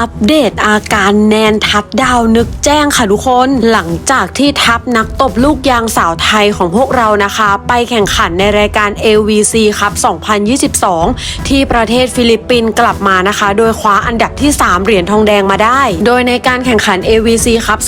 อัปเดตอาการแนนทัดดาวนึกแจ้งค่ะทุกคน หลังจากที่ทัพนักตบลูกยางสาวไทยของพวกเรานะคะ ไปแข่งขันในรายการ AVC ครับ 2022 ที่ประเทศฟิลิปปินส์กลับมานะคะ โดยคว้าอันดับที่ 3 เหรียญทองแดงมาได้ โดยในการแข่งขัน AVC ครับ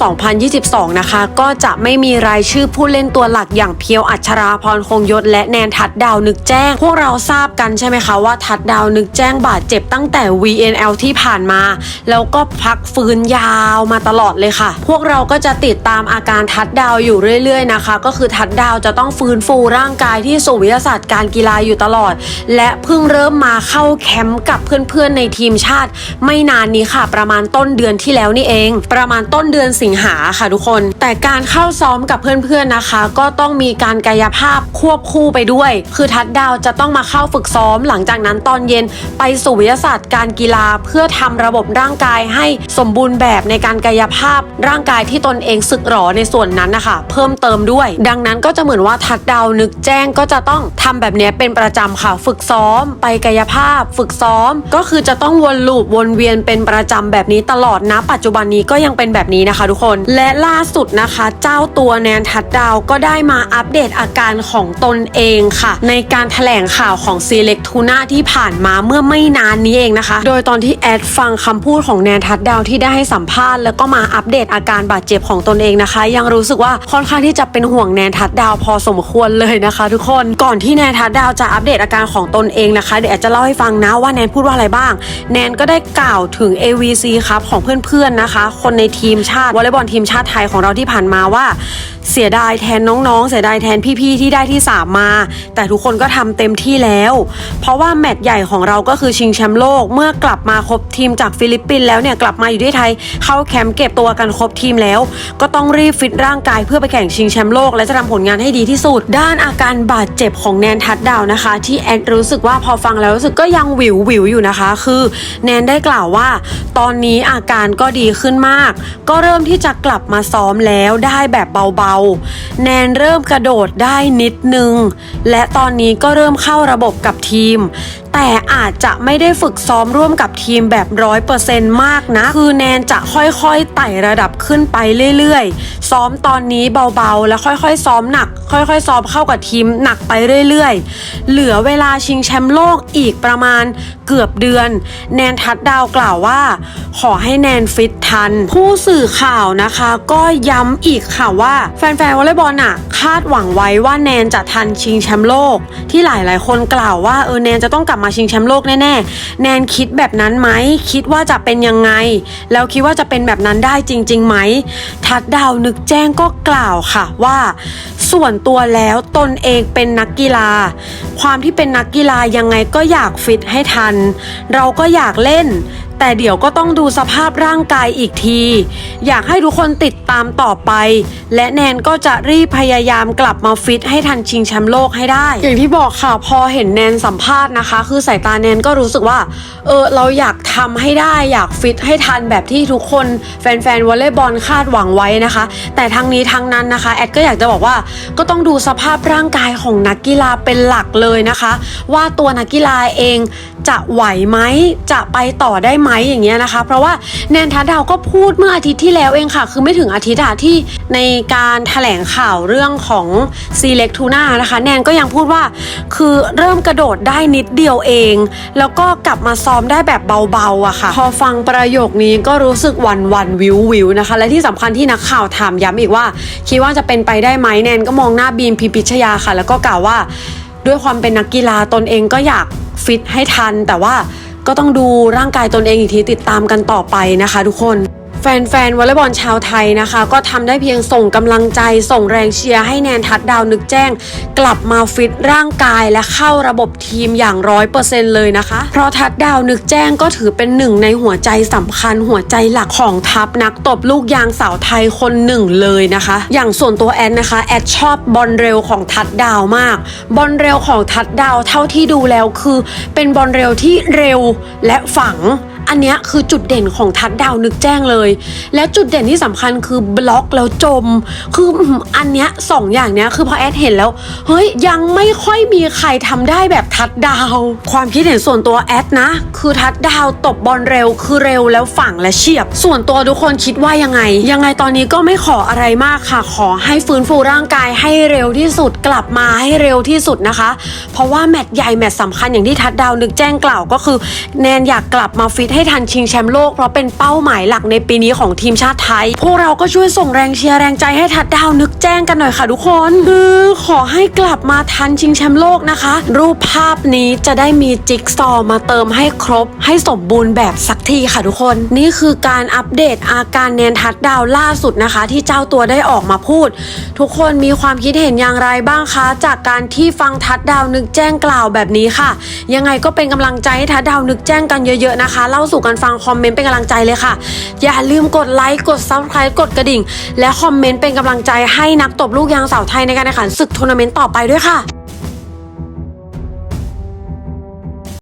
2022 นะคะ ก็จะไม่มีรายชื่อผู้เล่นตัวหลักอย่างเพียวอัชราพรคงยศและแนนทัดดาวนึกแจ้ง พวกเราทราบกันใช่ไหมคะว่าทัดดาวนึกแจ้งบาดเจ็บตั้งแต่ VNL ที่ผ่านมาแล้วก็พักฟื้นยาวมาตลอดเลยค่ะ พวกเราก็จะติดตามอาการทัดดาวอยู่เรื่อย ๆนะคะ ก็คือทัดดาวจะต้องฟื้นฟูร่างกายที่ศูวิทยาศาสตร์การกีฬาอยู่ตลอด และเพิ่งเริ่มมาเข้าแคมป์กับเพื่อนๆในทีมชาติ ไม่นานนี้ค่ะ ประมาณต้นเดือนที่แล้วนี่เอง ประมาณต้นเดือนสิงหาค่ะทุกคน แต่การเข้าซ้อมกับเพื่อนๆนะคะ ก็ต้องมีการกายภาพควบคู่ไปด้วย คือทัดดาวจะต้องมาเข้าฝึกซ้อม หลังจากนั้นตอนเย็นไปสู่วิทยาศาสตร์การกีฬาเพื่อทำระบบร่างกายให้สมบูรณ์แบบในการกายภาพ ร่างกายที่ตนเองสึกหรอในส่วนนั้นนะคะ เพิ่มเติมด้วย ดังนั้นก็จะเหมือนว่าทัดดาวนึกแจ้งก็จะต้องทำแบบนี้เป็นประจำค่ะ ฝึกซ้อม ไปกายภาพ ฝึกซ้อม ก็คือจะต้องวนลูปวนเวียนเป็นประจำแบบนี้ตลอดนะ ปัจจุบันนี้ก็ยังเป็นแบบนี้นะคะ ทุกคน และล่าสุดนะคะ เจ้าตัวแนนทัดดาวก็ได้มาอัปเดตอาการของตนเองค่ะ ในการแถลงข่าวของ Select Tuna ที่ผ่านมาเมื่อไม่นานนี้เองนะคะ โดยตอนที่แอดฟังคำพูดของแนนทัดดาวที่ได้ให้สัมภาษณ์แล้วก็มาอัปเดตอาการบาดเจ็บของตนเองนะคะ ยังรู้สึกว่าค่อนข้างที่จะเป็นห่วงแนนทัดดาวพอสมควรเลยนะคะ ทุกคนก่อนที่แนนทัดดาวจะอัปเดตอาการของตนเองนะคะเดี๋ยวจะเล่าให้ฟังนะว่าแนนพูดว่าอะไรบ้าง แนนก็ได้กล่าวถึง AVC ครับของเพื่อนๆนะคะ คนในทีมชาติวอลเลย์บอลทีมชาติไทยของเราที่ผ่านมาว่าเสียดายแทนน้องๆ เสียดายแทนพี่ๆ ที่ได้ที่ 3 มา แต่ทุกคนก็ทำเต็มที่แล้ว เพราะว่าแมตช์ใหญ่ของเราก็คือชิงแชมป์โลกเมื่อกลับมาครบทีมจากฟิลิปปินส์แล้วเนี่ยกลับมาอยู่ที่ไทย เข้าแคมป์เก็บตัวกันครบทีมแล้ว ก็ต้องรีบฟิตร่างกายเพื่อไปแข่งชิงแชมป์โลก และจะทำผลงานให้ดีที่สุด ด้านอาการบาดเจ็บของแนนทัดดาวนะคะ ที่แอนรู้สึกว่าพอฟังแล้วรู้สึกก็ยังวิววิวอยู่นะคะ คือแนนได้กล่าวว่า ตอนนี้อาการก็ดีขึ้นมาก ก็เริ่มที่จะกลับมาซ้อมแล้วได้แบบเบาๆ แนนเริ่มกระโดดได้นิดนึง และตอนนี้ก็เริ่มเข้าระบบกับทีม แต่อาจจะไม่ได้ฝึกซ้อมร่วมกับทีมแบบร้อยเปอร์เซ็นต์มากนะ คือแนนจะค่อยๆไต่ระดับขึ้นไปเรื่อยๆ ซ้อมตอนนี้เบาๆ แล้วค่อยๆ ซ้อมหนัก ค่อยๆ ซ้อมเข้ากับทีมหนักไปเรื่อยๆ เหลือเวลาชิงแชมป์โลกอีกประมาณเกือบเดือน แนนทัดดาวกล่าวว่า ขอให้แนนฟิตทัน ผู้สื่อข่าวนะคะ ก็ย้ำอีกค่ะว่าแฟนๆวอลเลย์บอลอะคาดหวังไว้ว่าแนนจะทันชิงแชมป์โลก ที่หลายๆ คนกล่าวว่าเออแนนจะต้องกลับมาชิงแชมป์โลกแน่ๆ แนนคิดแบบนั้นไหม คิดว่าจะเป็นยังไง แล้วคิดว่าจะเป็นแบบนั้นได้จริงๆไหม ทัดดาวนึกแจ้งก็กล่าวค่ะว่า ส่วนตัวแล้วตนเองเป็นนักกีฬา ความที่เป็นนักกีฬายังไงก็อยากฟิตให้ทัน เราก็อยากเล่น แต่เดี๋ยวก็ต้องดูสภาพร่างกายอีกที อยากให้ทุกคนติดตามต่อไป และแนนก็จะรีบพยายามกลับมาฟิตให้ทันชิงแชมป์โลกให้ได้ อย่างที่บอกค่ะพอเห็นแนนสัมภาษณ์นะคะ คือสายตาแนนก็รู้สึกว่า เออเราอยากทำให้ได้อยากฟิตให้ทันแบบที่ทุกคน แฟนๆวอลเลย์บอลคาดหวังไว้นะคะ แต่ทั้งนี้ทั้งนั้นนะคะ แอดก็อยากจะบอกว่าก็ต้องดูสภาพร่างกายของนักกีฬาเป็นหลักเลยนะคะ ว่าตัวนักกีฬาเองจะไหวไหมจะไปต่อได้ไหมอย่างเงี้ยนะคะ เพราะว่าแนนทัดดาวก็พูดเมื่ออาทิตย์ที่แล้วเองค่ะ คือไม่ถึงอาทิตย์อะที่ในการถแถลงข่าวเรื่องของ Select Tuna นะคะ แนนก็ยังพูดว่าคือเริ่มกระโดดได้นิดเดียวเอง แล้วก็กลับมาซ้อมได้แบบเบาๆอะค่ะ พอฟังประโยคนี้ก็รู้สึกวันวันวิววิวนะคะ และที่สำคัญที่นักข่าวถามย้ำอีกว่า คิดว่าจะเป็นไปได้ไหมแนนก็มองหน้าบีมพิพิชยาค่ะ แล้วก็กล่าวว่าด้วยความเป็นนักกีฬาตนเองก็อยากฟิตให้ทันแต่ว่า ก็ต้องดูร่างกายตนเองอีกทีติดตามกันต่อไปนะคะทุกคน แฟนๆวอลเลย์บอลชาวไทยนะคะ ก็ทำได้เพียงส่งกำลังใจ ส่งแรงเชียร์ให้แนนทัดดาวนึกแจ้ง กลับมาฟิตร่างกายและเข้าระบบทีมอย่างร้อยเปอร์เซ็นต์เลยนะคะ เพราะทัดดาวนึกแจ้งก็ถือเป็นหนึ่งในหัวใจสำคัญหัวใจหลักของทัพนักตบลูกยางสาวไทยคนหนึ่งเลยนะคะ อย่างส่วนตัวแอนนะคะแอดชอบบอลเร็วของทัดดาวมากบอลเร็วของทัดดาวเท่าที่ดูแล้วคือ เป็นบอลเร็วที่เร็วและฝัง อันเนี้ยคือจุดเด่นของทัดดาวนึกแจ้งเลย แล้วจุดเด่นที่สำคัญคือบล็อกแล้วจม คืออืมอันเนี้ยสองอย่างเนี้ยคือพอแอดเห็นแล้ว เฮ้ยยังไม่ค่อยมีใครทำได้แบบทัดดาว ความคิดเห็นส่วนตัวแอดนะ คือทัดดาวตบบอลเร็วคือเร็วแล้วฝังและเฉียบ ส่วนตัวทุกคนคิดว่ายังไง ยังไงตอนนี้ก็ไม่ขออะไรมากค่ะ ขอให้ฟื้นฟูร่างกายให้เร็วที่สุดกลับมาให้เร็วที่สุดนะคะ เพราะว่าแมตช์ใหญ่แมตช์สำคัญอย่างที่ทัดดาวนึกแจ้งกล่าวก็คือ แนนอยากกลับมาฟิตให้ทันชิงแชมป์โลกเพราะเป็นเป้าหมายหลักในปีนี้ของทีมชาติไทย พวกเราก็ช่วยส่งแรงเชียร์แรงใจให้ทัดดาวนึกแจ้งกันหน่อยค่ะทุกคนคือขอให้กลับมาทันชิงแชมป์โลกนะคะ รูปภาพนี้จะได้มีจิ๊กซอว์มาเติมให้ครบ ให้สมบูรณ์แบบสักทีค่ะทุกคน นี่คือการอัปเดตอาการแนนทัดดาวล่าสุดนะคะ ที่เจ้าตัวได้ออกมาพูด ทุกคนมีความคิดเห็นอย่างไรบ้างคะ จากการที่ฟังทัดดาวนึกแจ้งกล่าวแบบนี้ค่ะ ยังไงก็เป็นกำลังใจให้ทัดดาวนึกแจ้งกันเยอะ ๆนะคะเล่าาสู่การฟังคอมเมนต์เป็นกำลังใจเลยค่ะ อย่าลืมกดไลค์กดซับสไครต์กดกระดิ่ง และคอมเมนต์เป็นกำลังใจให้นักตบลูกยางสาวไทยในการแข่งขันศึกทัวร์นาเมนต์ต่อไปด้วยค่ะ